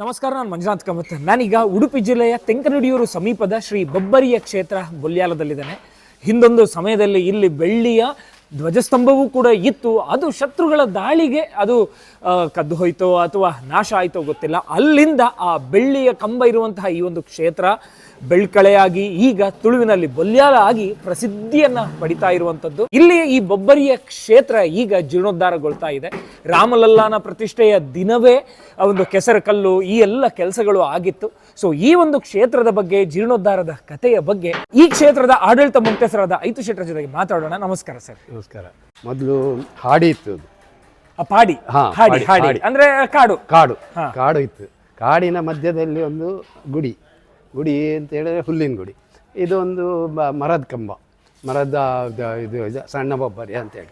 ನಮಸ್ಕಾರ, ನಾನು ಮಂಜುನಾಥ್ ಕಾಮತ್. ನಾನೀಗ ಉಡುಪಿ ಜಿಲ್ಲೆಯ ತೆಂಕನಡಿಯೂರು ಸಮೀಪದ ಶ್ರೀ ಬಬ್ಬರಿಯ ಕ್ಷೇತ್ರ ಬೊಲ್ಯಾಲದಲ್ಲಿದ್ದೇನೆ. ಹಿಂದೊಂದು ಸಮಯದಲ್ಲಿ ಇಲ್ಲಿ ಬೆಳ್ಳಿಯ ಧ್ವಜಸ್ತಂಭವೂ ಕೂಡ ಇತ್ತು. ಅದು ಶತ್ರುಗಳ ದಾಳಿಗೆ ಅದು ಕದ್ದು ಹೋಯ್ತೋ ಅಥವಾ ನಾಶ ಆಯಿತೋ ಗೊತ್ತಿಲ್ಲ. ಅಲ್ಲಿಂದ ಆ ಬೆಳ್ಳಿಯ ಕಂಬ ಇರುವಂತಹ ಈ ಒಂದು ಕ್ಷೇತ್ರ ಬೆಳ್ಕಳೆಯಾಗಿ ಈಗ ತುಳುವಿನಲ್ಲಿ ಬಲ್ಯಾಲ ಆಗಿ ಪ್ರಸಿದ್ಧಿಯನ್ನ ಪಡಿತಾ ಇರುವಂತದ್ದು ಇಲ್ಲಿ ಈ ಬೊಬ್ಬರಿಯ ಕ್ಷೇತ್ರ ಈಗ ಜೀರ್ಣೋದ್ಧಾರಗೊಳ್ತಾ ಇದೆ. ರಾಮಲಲ್ಲಾನ ಪ್ರತಿಷ್ಠೆಯ ದಿನವೇ ಒಂದು ಕೆಸರು ಕಲ್ಲು ಈ ಎಲ್ಲ ಕೆಲಸಗಳು ಆಗಿತ್ತು. ಸೊ ಈ ಒಂದು ಕ್ಷೇತ್ರದ ಬಗ್ಗೆ ಜೀರ್ಣೋದ್ಧಾರದ ಕಥೆಯ ಬಗ್ಗೆ ಈ ಕ್ಷೇತ್ರದ ಆಡಳಿತ ಮುಕ್ತೇಸರಾದ ಐತು ಶೆಟ್ಟರ ಜೊತೆಗೆ ಮಾತಾಡೋಣ. ನಮಸ್ಕಾರ ಸರ್. ನಮಸ್ಕಾರ. ಮೊದಲು ಹಾಡಿ ಇತ್ತು ಪಾಡಿ ಹಾಡಿ. ಹಾಡಿ. ಅಂದ್ರೆ ಕಾಡು. ಕಾಡು. ಹಾ. ಕಾಡು ಇತ್ತು. ಕಾಡಿನ ಮಧ್ಯದಲ್ಲಿ ಒಂದು ಗುಡಿ. ಗುಡಿ ಅಂತ ಹೇಳಿದ್ರೆ ಹುಲ್ಲಿನ ಗುಡಿ. ಇದೊಂದು ಮರದ ಕಂಬ. ಮರದ ಇದು ಸಣ್ಣ ಬೊಬ್ಬರಿ ಅಂತ ಹೇಳಿ.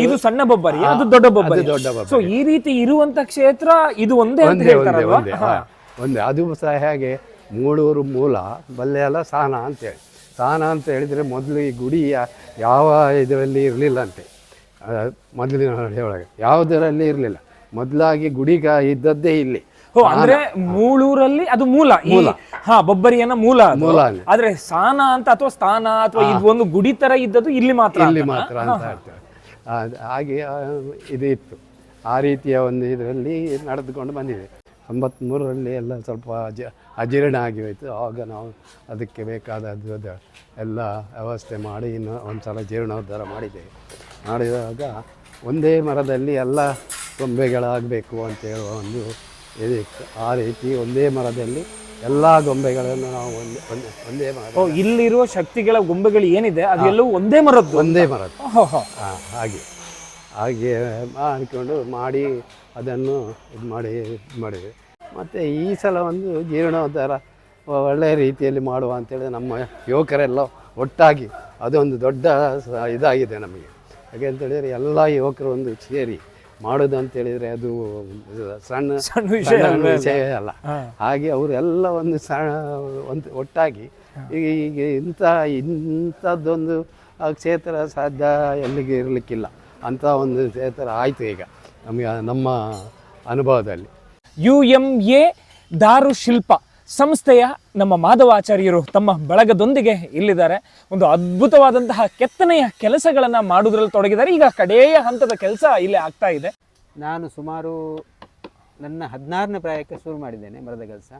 ಇದು ಸಣ್ಣ ಬೊಬ್ಬರಿ ಅದು ದೊಡ್ಡ ಬೊಬ್ಬರಿ. ದೊಡ್ಡ ಬೊಬ್ಬರಿ. ಸೊ ಈ ರೀತಿ ಇರುವಂತ ಕ್ಷೇತ್ರ ಇದು ಒಂದೇ ಅಂತ ಒಂದೇ ಒಂದೇ ಒಂದೇ. ಒಂದೇ. ಅದು ಸಹ ಹೇಗೆ ಮೂಳೂರು ಮೂಲ ಬಲ್ಲೆ ಅಲ್ಲ ಸಾನ ಅಂತೇಳಿ ಸಾನ ಅಂತ ಹೇಳಿದರೆ ಮೊದಲು ಈ ಗುಡಿ ಯಾವ ಇದರಲ್ಲಿ ಇರಲಿಲ್ಲ ಅಂತೆ. ಆ, ಮೊದಲಿನ ಒಳಗೆ ಯಾವುದರಲ್ಲಿ ಇರಲಿಲ್ಲ. ಮೊದಲಾಗಿ ಗುಡಿಗ ಇದ್ದದ್ದೇ ಇಲ್ಲಿ. ಓ ಅಂದ್ರೆ ಮೂಳೂರಲ್ಲಿ ಅದು ಮೂಲ. ಹಾ ಬೊಬ್ಬರಿಯನ್ನ ಮೂಲ. ಮೂಲ. ಆದ್ರೆ ಸ್ಥಾನ ಅಂತ ಅಥವಾ ಸ್ಥಾನ ಅಥವಾ ಇದು ಒಂದು ಗುಡಿ ತರ ಇದ್ದದ್ದು ಇಲ್ಲಿ ಮಾತ್ರ ಇಲ್ಲಿ ಮಾತ್ರ ಅಂತ ಹೇಳ್ತಾರೆ. ಹಾಗೆ ಇದು ಇತ್ತು. ಆ ರೀತಿಯ ಒಂದು ಇದರಲ್ಲಿ ನಡೆದುಕೊಂಡು ಬಂದಿದೆ. ತೊಂಬತ್ತ್ಮೂರರಲ್ಲಿ ಎಲ್ಲ ಸ್ವಲ್ಪ ಅಜ ಅಜೀರ್ಣ ಆಗಿ ಹೋಯಿತು. ಆವಾಗ ನಾವು ಅದಕ್ಕೆ ಬೇಕಾದದ್ದು ಎಲ್ಲ ವ್ಯವಸ್ಥೆ ಮಾಡಿ ಇನ್ನು ಒಂದು ಸಲ ಜೀರ್ಣೋದ್ಧಾರ ಮಾಡಿದ್ದೇವೆ ಮಾಡಿದಾಗ ಒಂದೇ ಮರದಲ್ಲಿ ಎಲ್ಲ ಗೊಂಬೆಗಳಾಗಬೇಕು ಅಂತ ಹೇಳುವ ಒಂದು ಇದಿತ್ತು ಆ ರೀತಿ ಒಂದೇ ಮರದಲ್ಲಿ ಎಲ್ಲ ಗೊಂಬೆಗಳನ್ನು ನಾವು ಒಂದೇ ಒಂದೇ ಒಂದೇ ಮರ ಓ ಇಲ್ಲಿರುವ ಶಕ್ತಿಗಳ ಗೊಂಬೆಗಳು ಏನಿದೆ? ಅದೆಲ್ಲವೂ ಒಂದೇ ಮರದ್ದು. ಒಂದೇ ಮರದ್ದು. ಹೋ, ಹೋ. ಆ, ಹಾಗೆ. ಹಾಗೆ ಮಾಡಿಕೊಂಡು ಮಾಡಿ ಅದನ್ನು ಇದು ಮಾಡಿ ಇದು ಮಾಡಿದೆ. ಮತ್ತು ಈ ಸಲ ಒಂದು ಜೀರ್ಣೋದ್ಧಾರ ಒಳ್ಳೆಯ ರೀತಿಯಲ್ಲಿ ಮಾಡುವ ಅಂತೇಳಿ ನಮ್ಮ ಯುವಕರೆಲ್ಲ ಒಟ್ಟಾಗಿ ಅದೊಂದು ದೊಡ್ಡ ಸ- ಇದಾಗಿದೆ ನಮಗೆ. ಯಾಕೆ ಅಂತೇಳಿದರೆ ಎಲ್ಲ ಯುವಕರು ಒಂದು ಸೇರಿ ಮಾಡೋದು ಅಂತ ಹೇಳಿದ್ರೆ ಅದು ಸಣ್ಣ ಸಣ್ಣ ವಿಷಯ. ವಿಷಯ ಅಲ್ಲ. ಹಾಗೆ ಅವರೆಲ್ಲ ಒಂದು ಸಣ್ಣ ಒಂದು ಒಟ್ಟಾಗಿ ಈಗ ಈಗ ಇಂಥ ಇಂಥದ್ದೊಂದು ಆ ಕ್ಷೇತ್ರ ಸಾಧ್ಯ ಎಲ್ಲಿಗೆ ಇರಲಿಕ್ಕಿಲ್ಲ. ಅಂತ ಒಂದು ಕ್ಷೇತ್ರ ಆಯಿತು ಈಗ ನಮಗೆ ನಮ್ಮ ಅನುಭವದಲ್ಲಿ. ಯು ಎಂ ಎ ದಾರು ಶಿಲ್ಪ ಸಂಸ್ಥೆಯ ನಮ್ಮ ಮಾಧವಾಚಾರ್ಯರು ತಮ್ಮ ಬಳಗದೊಂದಿಗೆ ಇಲ್ಲಿದ್ದಾರೆ. ಒಂದು ಅದ್ಭುತವಾದಂತಹ ಕೆತ್ತನೆಯ ಕೆಲಸಗಳನ್ನು ಮಾಡುವುದರಲ್ಲಿ ತೊಡಗಿದ್ದಾರೆ. ಈಗ ಕಡೆಯ ಹಂತದ ಕೆಲಸ ಇಲ್ಲಿ ಆಗ್ತಾ ಇದೆ. ನಾನು ಸುಮಾರು ನನ್ನ ಹದಿನಾರನೇ ಪ್ರಾಯಕ್ಕೆ ಶುರು ಮಾಡಿದ್ದೇನೆ ಮರದ ಕೆಲಸ.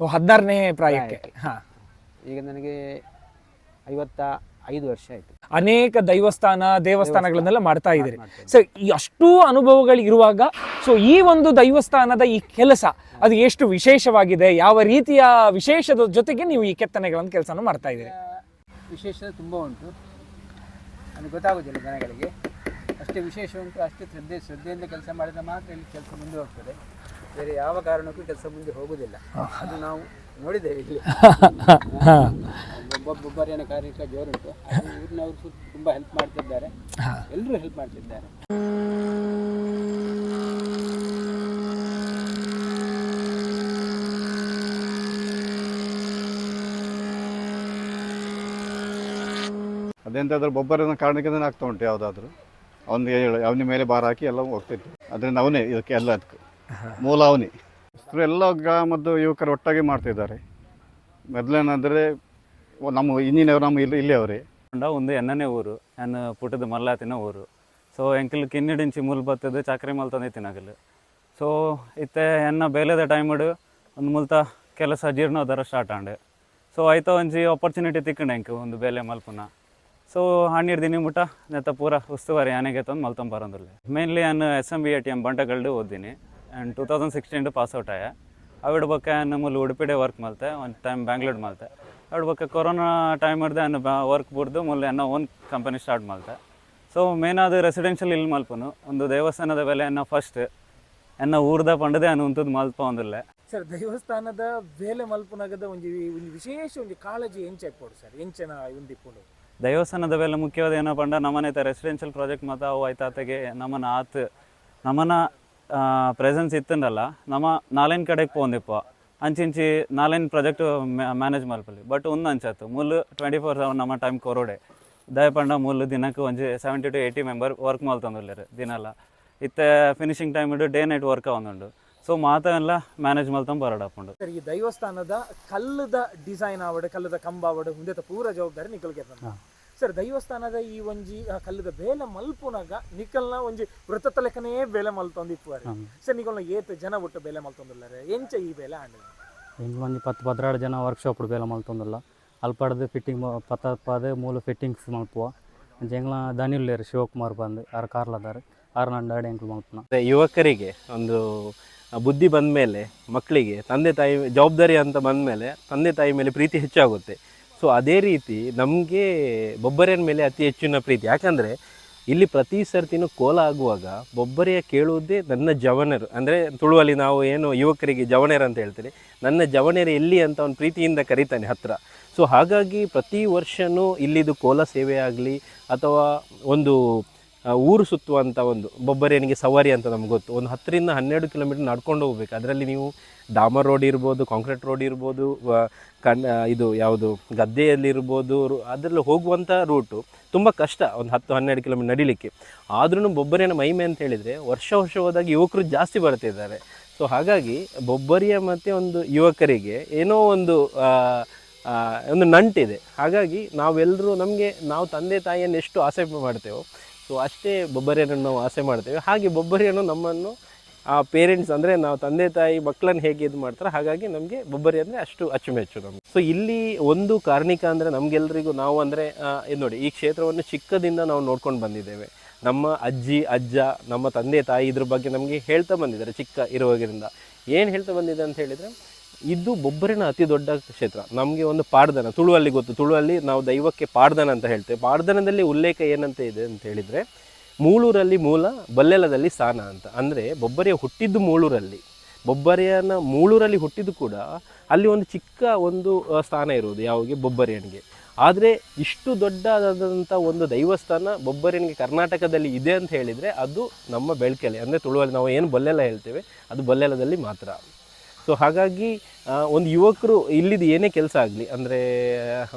ಓ, ಹದಿನಾರನೇ ಪ್ರಾಯಕ್ಕೆ. ಹಾಂ. ಈಗ ನನಗೆ ಐವತ್ತ ಐದು ವರ್ಷ ಆಯಿತು. ಅನೇಕ ದೈವಸ್ಥಾನ ದೇವಸ್ಥಾನಗಳನ್ನೆಲ್ಲ ಮಾಡ್ತಾ ಇದ್ದೀರಿ. ಸೊ ಈ ಅಷ್ಟೂ ಅನುಭವಗಳು ಇರುವಾಗ ಸೊ ಈ ಒಂದು ದೈವಸ್ಥಾನದ ಈ ಕೆಲಸ ಅದು ಎಷ್ಟು ವಿಶೇಷವಾಗಿದೆ ಯಾವ ರೀತಿಯ ವಿಶೇಷದ ಜೊತೆಗೆ ನೀವು ಈ ಕೆತ್ತನೆಗಳನ್ನು ಕೆಲಸನೂ ಮಾಡ್ತಾ ಇದ್ದೀರಿ? ವಿಶೇಷ ತುಂಬ ಉಂಟು. ನನಗೆ ಗೊತ್ತಾಗೋದಿಲ್ಲ ಜನಗಳಿಗೆ. ಅಷ್ಟೇ ವಿಶೇಷ ಉಂಟು ಅಷ್ಟೇ ಶ್ರದ್ಧೆ ಶ್ರದ್ಧೆಯಿಂದ ಕೆಲಸ ಮಾಡಿದ್ರೆ ಮಾತ್ರ ಇಲ್ಲಿ ಕೆಲಸ ಮುಂದೆ ಹೋಗ್ತದೆ. ಬೇರೆ ಯಾವ ಕಾರಣಕ್ಕೂ ಕೆಲಸ ಮುಂದೆ ಹೋಗುವುದಿಲ್ಲ ಅದು ನಾವು ನೋಡಿದ್ದೇವೆ ಇಲ್ಲಿ. ಒಬ್ಬೊಬ್ಬರಿನ ಕಾರ್ಯಕ್ಕೆ ಜೋರುಂಟು ಊರಿನವರು ಸು ತುಂಬ ಹೆಲ್ಪ್ ಮಾಡ್ತಿದ್ದಾರೆ. ಎಲ್ಲರೂ ಹೆಲ್ಪ್ ಮಾಡ್ತಿದ್ದಾರೆ. ಅದೆಂತಾದ್ರೂ ಬೊಬ್ಬರ ಕಾರಣಕ್ಕೆ ಆಗ್ತಾ ಉಂಟು ಯಾವುದಾದ್ರೂ. ಅವನಿಗೆ ಅವನ ಮೇಲೆ ಭಾರ ಹಾಕಿ ಎಲ್ಲ ಹೋಗ್ತಿತ್ತು. ಅದರಿಂದ ಅವನೇ ಇದಕ್ಕೆ ಎಲ್ಲದಕ್ಕೂ ಮೂಲ ಅವನೇ. ಎಲ್ಲ ಗ್ರಾಮದ್ದು ಯುವಕರು ಒಟ್ಟಾಗಿ ಮಾಡ್ತಿದ್ದಾರೆ. ಮೊದಲೇನಾದರೆ ನಮ್ಮ ಇಂಜಿನಿಯರ್ ನಮ್ಮ ಇಲ್ಲಿ, ಇಲ್ಲೇ ಅವ್ರಿ. ಒಂದು ಎನ್ನನೇ ಊರು ಎನ್ನ ಪುಟ್ಟದ ಮಲ್ಲಾತಿನ ಊರು. ಸೊ ಎಂಕಲ್ ಕಿನ್ನಿಡಿಂಚಿ ಮುಲ್ ಬತ್ತದ ಚಾಕ್ರಿ ಮಲ್ ತಂದೆ ತಿನ್ನಗಲು ಸೊ ಇತ್ತೆ ಎನ್ನ ಬೇಲೆದ ಟೈಮಡು ಒಂದು ಮುಲ್ತ ಕೆಲಸ ಜೀರ್ಣೋದ್ಧಾರ ಸ್ಟಾರ್ಟ್ ಆಂಡೆ. ಸೊ ಆಯ್ತಾ ಒಂಜಿ ಆಪರ್ಚುನಿಟಿ ತಿಕ್ಕಂಡೆ ಎಂಕ್ ಒಂದು ಬೇಲೆ ಮಲ್ಪುನ. ಸೊ ಹಣ್ಣಿರ್ ದಿನಿ ಮುಟ ನೆತ್ತ ಪೂರ ಉಸ್ತುವಾರಿ ಆನೆಗೆ ತಂದು ಮಲ್ತಂ ಬರೋದಿಲ್ಲ. ಮೇನ್ಲಿ ನಾನು S M B A T M ಬಂಟಗಲ್ಡು ಓದಿನಿ and two thousand sixteen pass out ಆಯ. ಅವಿಡ ಬಕ್ಕ ನಮ್ಮಲ್ಲಿ ಉಡುಪಿಡೆ ವರ್ಕ್ ಮಲ್ತೆ, ಒಂದು ಟೈಮ್ ಬ್ಯಾಂಗ್ಳೂರ್ ಮಲ್ತೆ. ಬಕ್ಕ ಕೊರೋನಾ ಟೈಮ್ ಇರ್ದೆ ಅನ್ನ ವರ್ಕ್ ಬಿಡ್ದು ಮೊಲ್ಲೆ ಅನ್ನೋ ಓನ್ ಕಂಪನಿ ಸ್ಟಾರ್ಟ್ ಮಾಡ್ದೆ. ಸೊ ಮೇನ್ ಅದು ರೆಸಿಡೆನ್ಷಿಯಲ್ ಇಲ್ಲಿ ಮಲ್ಪನು. ಒಂದು ದೇವಸ್ಥಾನದ ಬೆಲೆ ಅನ್ನ ಫಸ್ಟ್ ಎನ್ನ ಊರ್ದ ಪಂಡದೆ ಅನ್ನುವಂಥದ್ದು ಮಲ್ಪ ಒಂದಿಲ್ಲ. ಸರ್ ದೇವಸ್ಥಾನದ ಬೇಲೆ ಮಲ್ಪನಾಗದ ಒಂದು ಒಂದು ವಿಶೇಷ ಒಂದು ಕಾಳಜಿ ಎಂಚೆ ಕೊಡು ಸರ್? ಎಂಚೆನ ಒಂದು ಇಪ್ಪುಡು ದೇವಸ್ಥಾನದ ಬೆಲೆ ಮುಖ್ಯವಾದ ಏನಪ್ಪ ಪಂಡ ನಮ್ಮನೆ ರೆಸಿಡೆನ್ಷಿಯಲ್ ಪ್ರಾಜೆಕ್ಟ್ ಮಾತ ಅವು ಆಯ್ತಾತೆಗೆ ನಮ್ಮನ ಆತ್ ನಮ್ಮನ ಪ್ರೆಸೆನ್ಸ್ ಇತ್ತಂಡಲ್ಲ. ನಮ್ಮ ನಾಳೆನ್ ಕಡೆಗೆ ಪೋಂದಿಪ್ಪ. ಅಂಚಿಂಚಿ ನಾಲೈನ್ ಪ್ರಾಜೆಕ್ಟ್ ಮ್ಯಾನೇಜ್ ಮಲ್ಪಲ್ಲಿ ಬಟ್ ಒಂದು ಅಂಚಾತು ಮುಲ್ ಟ್ವೆಂಟಿ ಫೋರ್ ಸೆವೆನ್ ನಮ್ಮ ಟೈಮ್ ಕೊರೋಡೆ ದಯಪಂಡ ಮುಲ್ ದಿನಕ್ಕೆ ಒಂಜಿ seventy to eighty member work ಮಲ್ತಂದುಲ್ಲೇರು ದಿನಲ್ಲ ಇತ್ತೆ finishing time day night work ಒಂದುಂಡು so ಮಾತ ಎಲ್ಲ ಮ್ಯಾನೇಜ್ ಮಲ್ತಂದು ಬರಡಾಪುಂಡು ಸರ್ ಈ ದೈವಸ್ಥಾನದ ಕಲ್ಲದ ಡಿಸೈನ್ ಆವಡ್ ಕಲ್ಲದ ಕಂಬ ಆವಡ್ ಮುಂದೆ ಪೂರ ಜವಾಬ್ದಾರಿ ನಿಕಲ್ಗೆ ಸರ್ ದೈವಸ್ಥಾನದ ಈ ಒಂಜಿ ಆ ಕಲ್ಲದ ಬೇಲೆ ಮಲ್ಪುನಾಗ ನಿಕಲ್ನ ಒಂಜಿ ವೃತ್ತ ಲೆಕ್ಕನೇ ಬೇಲೆ ಮಲ್ತೊಂದಿಪ್ಪುವರೆ ಸರ್ ನಿಕಲ್ನ ಏತ್ ಜನ ಒಟ್ಟು ಬೇಲೆ ಮಲ್ತೊಂದುಲ್ಲಾರೆ? ಎಂಚ ಈ ಬೇಲೆ ಆಂಡ್ ಎಂಟು ಮಂದಿ ಪತ್ತು ಪದ್ರಾಡು ಜನ ವರ್ಕ್ಶಾಪ್ ಬೇಲೆ ಮಲ್ತೊಂದುಲ್ಲ. ಅಲ್ಪಡ್ದು ಫಿಟ್ಟಿಂಗ್ ಪತ್ತ ಪದ ಮೂಲ ಫಿಟ್ಟಿಂಗ್ಸ್ ಮಲ್ಪುವ. ಎಂಗ್ಲ ದನಿಲ್ಲೇರು ಶಿವಕುಮಾರ್ ಬಂದು ಆರು ಕಾರ್ಲದಾರೆ ಆರು ನಂಡಾಡಿ ಎಂಕ್ಲು ಮಲ್ಪನ. ಮತ್ತೆ ಯುವಕರಿಗೆ ಒಂದು ಬುದ್ಧಿ ಬಂದ ಮೇಲೆ ಮಕ್ಕಳಿಗೆ ತಂದೆ ತಾಯಿ ಜವಾಬ್ದಾರಿ ಅಂತ ಬಂದ ಮೇಲೆ ತಂದೆ ತಾಯಿ ಮೇಲೆ ಪ್ರೀತಿ ಹೆಚ್ಚಾಗುತ್ತೆ. ಸೊ ಅದೇ ರೀತಿ ನಮಗೆ ಬೊಬ್ಬರಿನ ಮೇಲೆ ಅತಿ ಹೆಚ್ಚಿನ ಪ್ರೀತಿ. ಯಾಕಂದರೆ ಇಲ್ಲಿ ಪ್ರತಿ ಸರ್ತಿನೂ ಕೋಲ ಆಗುವಾಗ ಬೊಬ್ಬರಿಯ ಕೇಳುವುದೇ ನನ್ನ ಜವನರು. ಅಂದರೆ ತುಳುವಲ್ಲಿ ನಾವು ಏನು ಯುವಕರಿಗೆ ಜವನರು ಅಂತ ಹೇಳ್ತೀರಿ. ನನ್ನ ಜವನರು ಎಲ್ಲಿ ಅಂತ ಅವನು ಪ್ರೀತಿಯಿಂದ ಕರೀತಾನೆ ಹತ್ತಿರ ಸೊ ಹಾಗಾಗಿ ಪ್ರತಿ ವರ್ಷವೂ ಇಲ್ಲಿದು ಕೋಲ ಸೇವೆ ಆಗಲಿ ಅಥವಾ ಒಂದು ಊರು ಸುತ್ತುವಂಥ ಒಂದು ಬೊಬ್ಬರೇನಿಗೆ ಸವಾರಿ ಅಂತ ನಮ್ಗೆ ಗೊತ್ತು. ಒಂದು ಹತ್ತರಿಂದ ಹನ್ನೆರಡು ಕಿಲೋಮೀಟರ್ ನಡ್ಕೊಂಡು ಹೋಗ್ಬೇಕು. ಅದರಲ್ಲಿ ನೀವು ಡಾಮರ್ ರೋಡ್ ಇರ್ಬೋದು, ಕಾಂಕ್ರೀಟ್ ರೋಡ್ ಇರ್ಬೋದು ಕಣ್ ಇದು ಯಾವುದು ಗದ್ದೆಯಲ್ಲಿರ್ಬೋದು ಅದರಲ್ಲಿ ಹೋಗುವಂಥ ರೂಟು ತುಂಬ ಕಷ್ಟ ಒಂದು ಹತ್ತು ಹನ್ನೆರಡು ಕಿಲೋಮೀಟರ್ ನಡಿಲಿಕ್ಕೆ. ಆದ್ರೂ ಬೊಬ್ಬರಿನ ಮಹಿಮೆ ಅಂತ ಹೇಳಿದರೆ ವರ್ಷ ವರ್ಷ ಹೋದಾಗ ಯುವಕರು ಜಾಸ್ತಿ ಬರ್ತಿದ್ದಾರೆ ಸೊ ಹಾಗಾಗಿ ಬೊಬ್ಬರಿಯ ಮತ್ತು ಒಂದು ಯುವಕರಿಗೆ ಏನೋ ಒಂದು ಒಂದು ನಂಟಿದೆ. ಹಾಗಾಗಿ ನಾವೆಲ್ಲರೂ ನಮಗೆ, ನಾವು ತಂದೆ ತಾಯಿಯನ್ನು ಎಷ್ಟು ಆಸೆ ಮಾಡ್ತೇವೋ ಸೊ, ಅಷ್ಟೇ ಬೊಬ್ಬರಿಯನ್ನು ನಾವು ಆಸೆ ಮಾಡ್ತೇವೆ. ಹಾಗೆ ಬೊಬ್ಬರಿಯನ್ನು ನಮ್ಮನ್ನು, ಆ ಪೇರೆಂಟ್ಸ್ ಅಂದರೆ ನಾವು ತಂದೆ, ತಾಯಿ, ಮಕ್ಕಳನ್ನು ಹೇಗೆ ಇದು ಮಾಡ್ತಾರೆ ಹಾಗಾಗಿ ನಮಗೆ ಬೊಬ್ಬರಿ ಅಂದರೆ ಅಷ್ಟು ಅಚ್ಚುಮೆಚ್ಚು ನಮಗೆ. ಸೊ ಇಲ್ಲಿ ಒಂದು ಕಾರ್ಣಿಕ ಅಂದರೆ ನಮಗೆಲ್ಲರಿಗೂ ನಾವು ಅಂದರೆ ಇದು ನೋಡಿ, ಈ ಕ್ಷೇತ್ರವನ್ನು ಚಿಕ್ಕದಿಂದ ನಾವು ನೋಡ್ಕೊಂಡು ಬಂದಿದ್ದೇವೆ. ನಮ್ಮ ಅಜ್ಜಿ, ಅಜ್ಜ, ನಮ್ಮ ತಂದೆ, ತಾಯಿ ಇದ್ರ ಬಗ್ಗೆ ನಮಗೆ ಹೇಳ್ತಾ ಬಂದಿದ್ದಾರೆ ಚಿಕ್ಕ ಇರುವಾಗಿರಿಂದ ಏನು ಹೇಳ್ತಾ ಬಂದಿದೆ ಅಂತ ಹೇಳಿದರೆ ಇದು ಬೊಬ್ಬರಿನ ಅತಿ ದೊಡ್ಡ ಕ್ಷೇತ್ರ. ನಮಗೆ ಒಂದು ಪಾಡ್ದನ, ತುಳುವಲ್ಲಿ ಗೊತ್ತು. ತುಳುವಲ್ಲಿ ನಾವು ದೈವಕ್ಕೆ ಪಾಡ್ದನ ಅಂತ ಹೇಳ್ತೇವೆ. ಪಾಡ್ದನದಲ್ಲಿ ಉಲ್ಲೇಖ ಏನಂತ ಇದೆ ಅಂತ ಹೇಳಿದರೆ, ಮೂಳೂರಲ್ಲಿ ಮೂಲ, ಬಲ್ಲೆಲದಲ್ಲಿ ಸ್ಥಾನ ಅಂತ. ಅಂದರೆ ಬೊಬ್ಬರಿಯ ಹುಟ್ಟಿದ್ದು ಮೂಳೂರಲ್ಲಿ. ಬೊಬ್ಬರಿಯನ ಮೂಳೂರಲ್ಲಿ ಹುಟ್ಟಿದ್ದು ಕೂಡ ಅಲ್ಲಿ ಒಂದು ಚಿಕ್ಕ ಒಂದು ಸ್ಥಾನ ಇರುವುದು ಯಾವಾಗ ಬೊಬ್ಬರಿಯನಿಗೆ. ಆದರೆ ಇಷ್ಟು ದೊಡ್ಡದಾದಂಥ ಒಂದು ದೈವಸ್ಥಾನ ಬೊಬ್ಬರಿಯನಿಗೆ ಕರ್ನಾಟಕದಲ್ಲಿ ಇದೆ ಅಂತ ಹೇಳಿದರೆ ಅದು ನಮ್ಮ ಬೆಳ್ಕೆಲೆ. ಅಂದರೆ ತುಳುವಲ್ಲಿ ನಾವು ಏನು ಬಲ್ಲೆಲ ಹೇಳ್ತೇವೆ, ಅದು ಬಲ್ಲೆಲದಲ್ಲಿ ಮಾತ್ರ. ಸೊ ಹಾಗಾಗಿ ಒಂದು ಯುವಕರು ಇಲ್ಲಿದ್ದು ಏನೇ ಕೆಲಸ ಆಗಲಿ, ಅಂದರೆ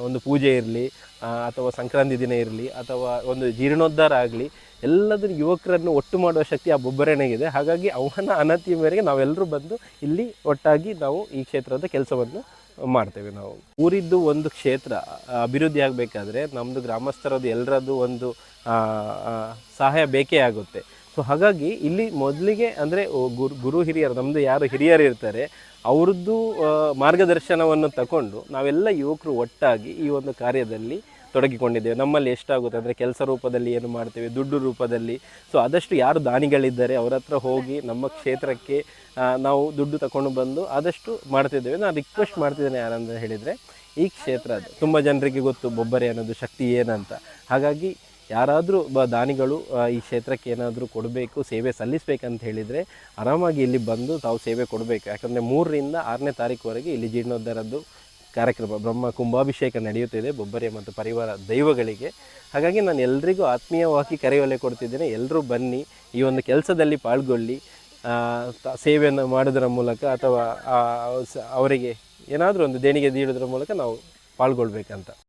ಒಂದು ಪೂಜೆ ಇರಲಿ ಅಥವಾ ಸಂಕ್ರಾಂತಿ ದಿನ ಇರಲಿ, ಅಥವಾ ಒಂದು ಜೀರ್ಣೋದ್ಧಾರ ಆಗಲಿ ಎಲ್ಲದರ ಯುವಕರನ್ನು ಒಟ್ಟು ಮಾಡುವ ಶಕ್ತಿ ಆ ಬೊಬ್ಬರಣೆಗಿದೆ ಹಾಗಾಗಿ ಅವನ ಅನತಿಯ ಮೇರೆಗೆ ನಾವೆಲ್ಲರೂ ಬಂದು ಇಲ್ಲಿ ಒಟ್ಟಾಗಿ ನಾವು ಈ ಕ್ಷೇತ್ರದ ಕೆಲಸವನ್ನು ಮಾಡ್ತೇವೆ ನಾವು. ಊರಿದ್ದು ಒಂದು ಕ್ಷೇತ್ರ ಅಭಿವೃದ್ಧಿ ಆಗಬೇಕಾದ್ರೆ ನಮ್ಮದು ಗ್ರಾಮಸ್ಥರದ್ದು ಎಲ್ಲರದ್ದು ಒಂದು ಸಹಾಯ ಬೇಕೇ ಆಗುತ್ತೆ. ಸೊ ಹಾಗಾಗಿ ಇಲ್ಲಿ ಮೊದಲಿಗೆ ಅಂದರೆ ಗುರು ಗುರು ಹಿರಿಯರು ನಮ್ಮದು ಯಾರು ಹಿರಿಯರು ಇರ್ತಾರೆ, ಅವ್ರದ್ದು ಮಾರ್ಗದರ್ಶನವನ್ನು ತಗೊಂಡು ನಾವೆಲ್ಲ ಯುವಕರು ಒಟ್ಟಾಗಿ ಈ ಒಂದು ಕಾರ್ಯದಲ್ಲಿ ತೊಡಗಿಕೊಂಡಿದ್ದೇವೆ. ನಮ್ಮಲ್ಲಿ ಎಷ್ಟಾಗುತ್ತೆ ಅಂದರೆ, ಕೆಲಸ ರೂಪದಲ್ಲಿ ಏನು ಮಾಡ್ತೇವೆ, ದುಡ್ಡು ರೂಪದಲ್ಲಿ. ಸೊ ಆದಷ್ಟು ಯಾರು ದಾನಿಗಳಿದ್ದಾರೆ, ಅವರ ಹತ್ರ ಹೋಗಿ ನಮ್ಮ ಕ್ಷೇತ್ರಕ್ಕೆ ನಾವು ದುಡ್ಡು ತಗೊಂಡು ಬಂದು ಆದಷ್ಟು ಮಾಡ್ತಿದ್ದೇವೆ. ನಾನು ರಿಕ್ವೆಸ್ಟ್ ಮಾಡ್ತಿದ್ದೇನೆ ಯಾರಂತ ಹೇಳಿದರೆ, ಈ ಕ್ಷೇತ್ರ ಅದು. ತುಂಬ ಜನರಿಗೆ ಗೊತ್ತು, ಬೊಬ್ಬರಿ ಅನ್ನೋದು ಶಕ್ತಿ ಏನಂತ. ಹಾಗಾಗಿ ಯಾರಾದರೂ ಬ ದಾನಿಗಳು ಈ ಕ್ಷೇತ್ರಕ್ಕೆ ಏನಾದರೂ ಕೊಡಬೇಕು, ಸೇವೆ ಸಲ್ಲಿಸಬೇಕಂತ ಹೇಳಿದರೆ ಆರಾಮಾಗಿ ಇಲ್ಲಿ ಬಂದು ತಾವು ಸೇವೆ ಕೊಡಬೇಕು. ಯಾಕಂದರೆ ಮೂರರಿಂದ ಆರನೇ ತಾರೀಕುವರೆಗೆ ಇಲ್ಲಿ ಜೀರ್ಣೋದ್ಧಾರದ್ದು ಕಾರ್ಯಕ್ರಮ, ಬ್ರಹ್ಮ ಕುಂಭಾಭಿಷೇಕ ನಡೆಯುತ್ತಿದೆ ಬೊಬ್ಬರಿಯ ಮತ್ತು ಪರಿವಾರ ದೈವಗಳಿಗೆ. ಹಾಗಾಗಿ ನಾನು ಎಲ್ರಿಗೂ ಆತ್ಮೀಯವಾಗಿ ಕರೆಯೊಲೆ ಕೊಡ್ತಿದ್ದೇನೆ. ಎಲ್ಲರೂ ಬನ್ನಿ, ಈ ಒಂದು ಕೆಲಸದಲ್ಲಿ ಪಾಲ್ಗೊಳ್ಳಿ ಸೇವೆಯನ್ನು ಮಾಡೋದರ ಮೂಲಕ ಅಥವಾ ಅವರಿಗೆ ಏನಾದರೂ ಒಂದು ದೇಣಿಗೆ ನೀಡೋದ್ರ ಮೂಲಕ ನಾವು ಪಾಲ್ಗೊಳ್ಬೇಕಂತ.